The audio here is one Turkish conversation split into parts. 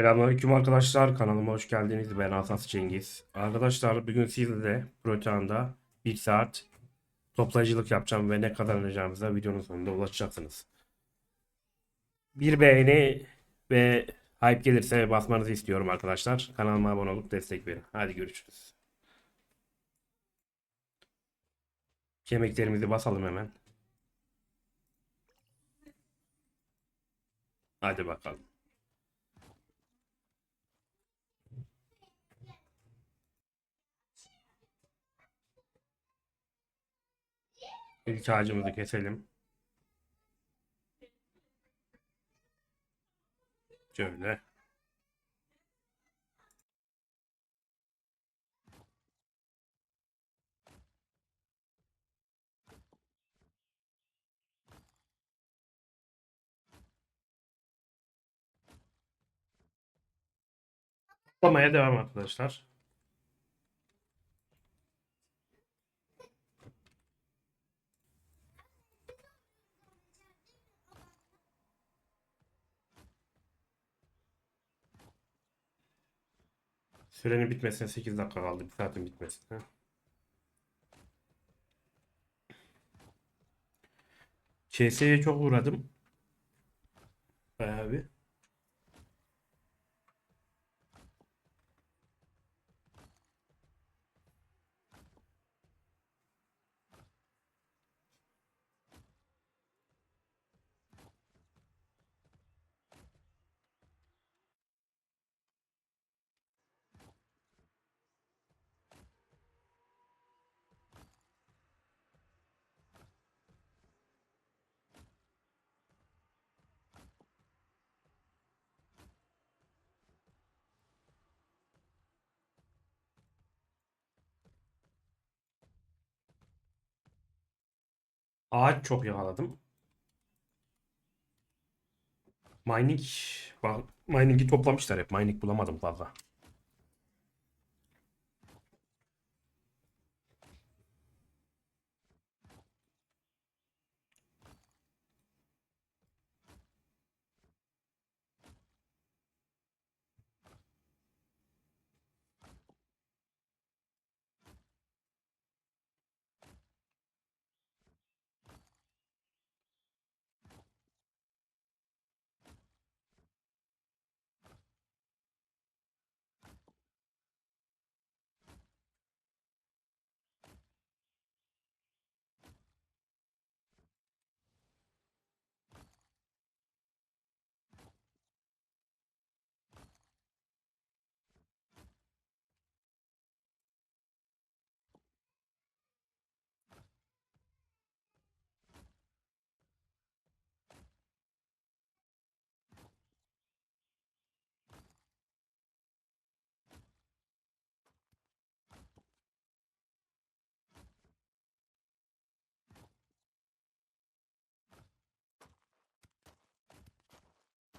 Selamünaleyküm arkadaşlar. Kanalıma hoş geldiniz. Ben Asas Cengiz. Arkadaşlar bugün sizle Protean'da 1 saat toplayıcılık yapacağım ve ne kadar alacağımıza videonun sonunda ulaşacaksınız. Bir beğeni ve hype gelirse basmanızı istiyorum arkadaşlar. Kanalıma abone olup destek verin. Hadi görüşürüz. Kemiklerimizi basalım hemen. Hadi bakalım. İlk ağacımızı keselim. Şöyle. Toplamaya devam arkadaşlar. Sürenin bitmesine 8 dakika kaldı. Bir saatin bitmesine. CS'ye çok uğradım. Bayağı bir. Ağaç çok yakaladım. Mining mining'i toplamışlar hep. Mining bulamadım fazla.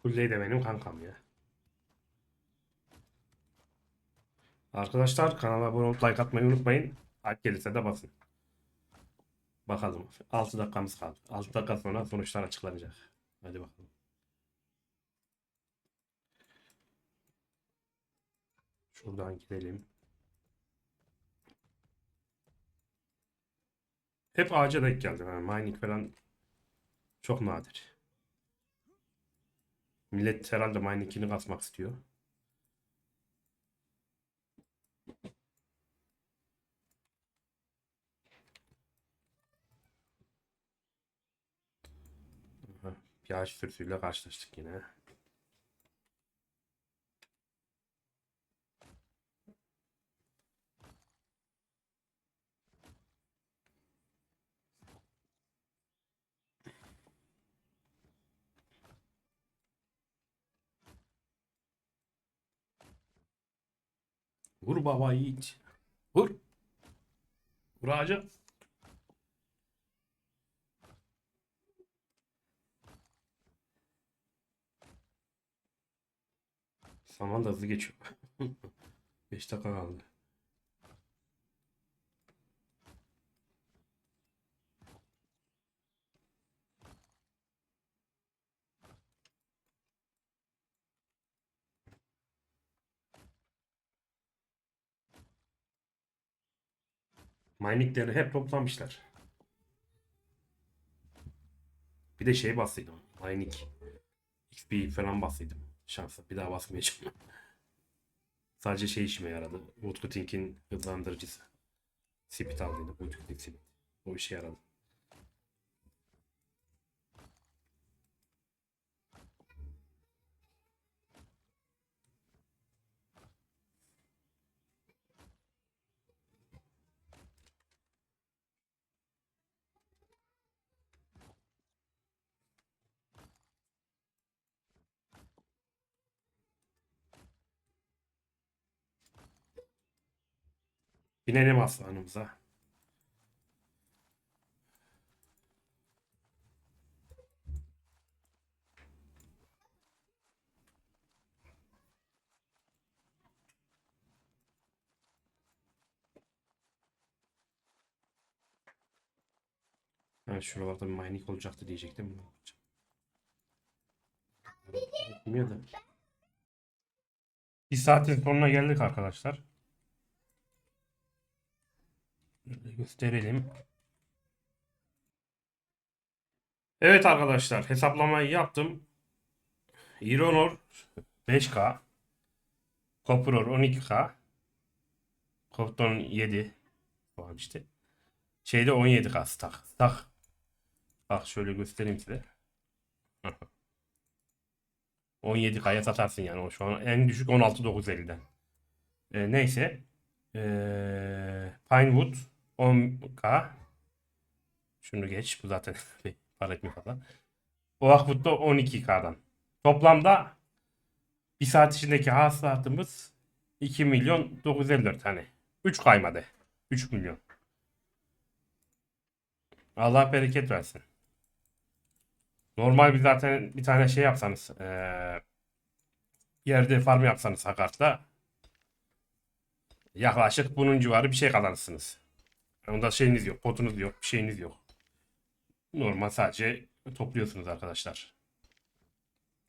Kuzey de benim kankam ya. Arkadaşlar kanala abone olup like atmayı unutmayın. Alp gelirse de basın. Bakalım. 6 dakikamız kaldı. 6 dakika sonra sonuçlar açıklanacak. Hadi bakalım. Şuradan gidelim. Hep ağaca denk geldim. Yani mining falan çok nadir. Millet herhalde mining'ini kasmak istiyor. Bir ağaç sürüsüyle karşılaştık yine. Vur baba yiğit. Vur. Vur ağaca. Zaman da hızlı geçiyor. 5 dakika kaldı. Miningleri hep toplamışlar. Bir de şey bastıydım. Mining. XP falan bastıydım. Şansa bir daha basmayacağım. Sadece şey işime yaradı. Woodcutting'in hızlandırıcısı. Speed aldıydım. Woodcutting Speed. O işe yaradı. Binelim aslanımıza. Ha, şuralarda bir mining olacaktı diyecektim. Bilmiyordum. Bir saatin sonuna geldik arkadaşlar. Şöyle gösterelim. Evet arkadaşlar hesaplamayı yaptım. Ironor 5K. Copperor 12K. Copton 7 falan işte. Şeyde 17K stack. Stack. Bak şöyle göstereyim size. 17K'ya satarsın yani. O şu an en düşük 16.950'den. Ee, neyse. Ee, Pinewood 10K. Şunu geç. Bu zaten para etmiyor falan. Oakwood da 12K'dan. Toplamda bir saat içindeki hasılatımız 2 milyon 954 tane. 3 kaymadı. 3 milyon. Allah bereket versin. Normal bir zaten bir tane şey yapsanız eee, yerde farm yapsanız Hakart'ta yaklaşık bunun civarı bir şey kazanırsınız. Onda şeyiniz yok, potunuz yok, bir şeyiniz yok. Normal sadece topluyorsunuz arkadaşlar.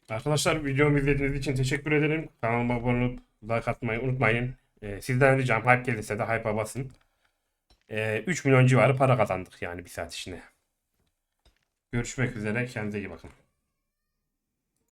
Arkadaşlar videomu izlediğiniz için teşekkür ederim. Kanalıma abone olup like atmayı unutmayın. Ee, sizden ricam hype gelirse de hype'a basın. Ee, 3 milyon civarı para kazandık yani bir saat içinde. Görüşmek üzere. Kendinize iyi bakın.